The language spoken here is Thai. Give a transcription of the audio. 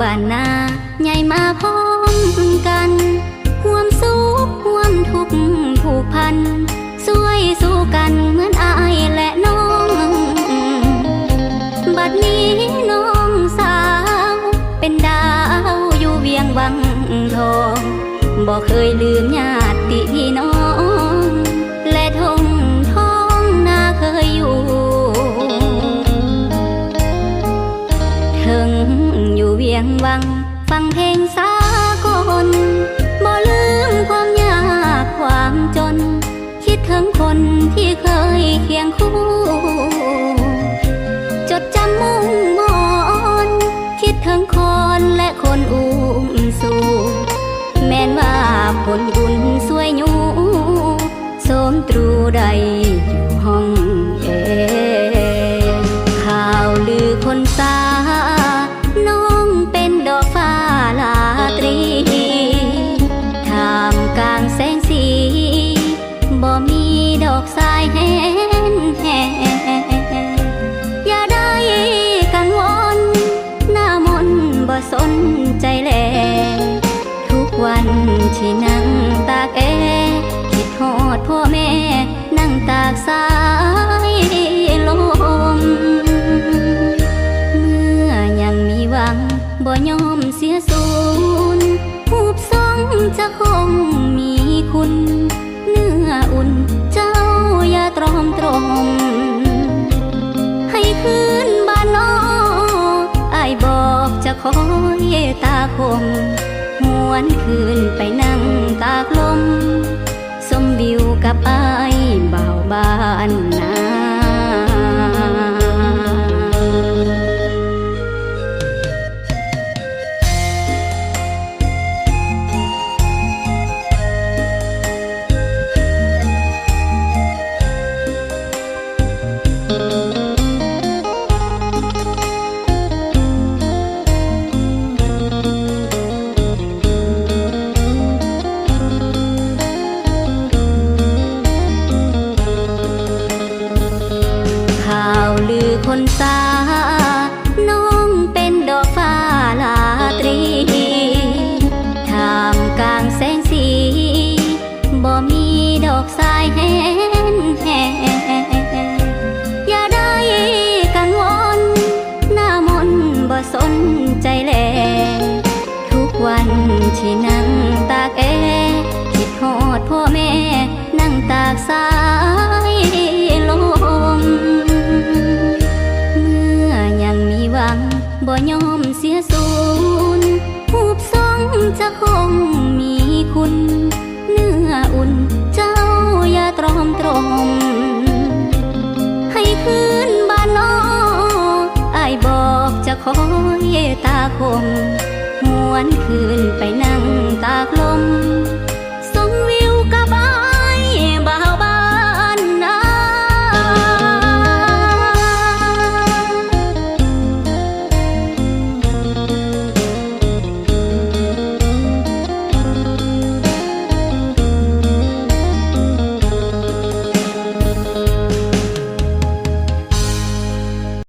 บ้านนาใหญ่มาพร้อมกันห่วมสุขห่วมทุกข์ผูกพันสวยสู้กันเหมือนอายและน้อง บัดนี้น้องสาว เป็นดาวอยู่เวียงวังทอง บอกเคยลืมญาติพี่น้อง ฟังเพลงสากลบ่ลืมความยากความจน คิดถึงคนที่เคยเคียงคู่ ดอกสายแห้งแห้งอย่าได้กังวลหน้ามนบ่สนใจแล ทุกวันที่นั่งตากแอคิดฮอดพ่อแม่นั่งตากสายลม เมื่อยังมีหวังบ่ยอม รม ให้คืนบ้านนอไอายบอกจะคอยตาคมหวนคืนไปนั่งตากลม สมวิวกับอายบ่าบ้านนา นตา คอยตาคมหวนคืนไปนั่งตากลมสมวิวกับ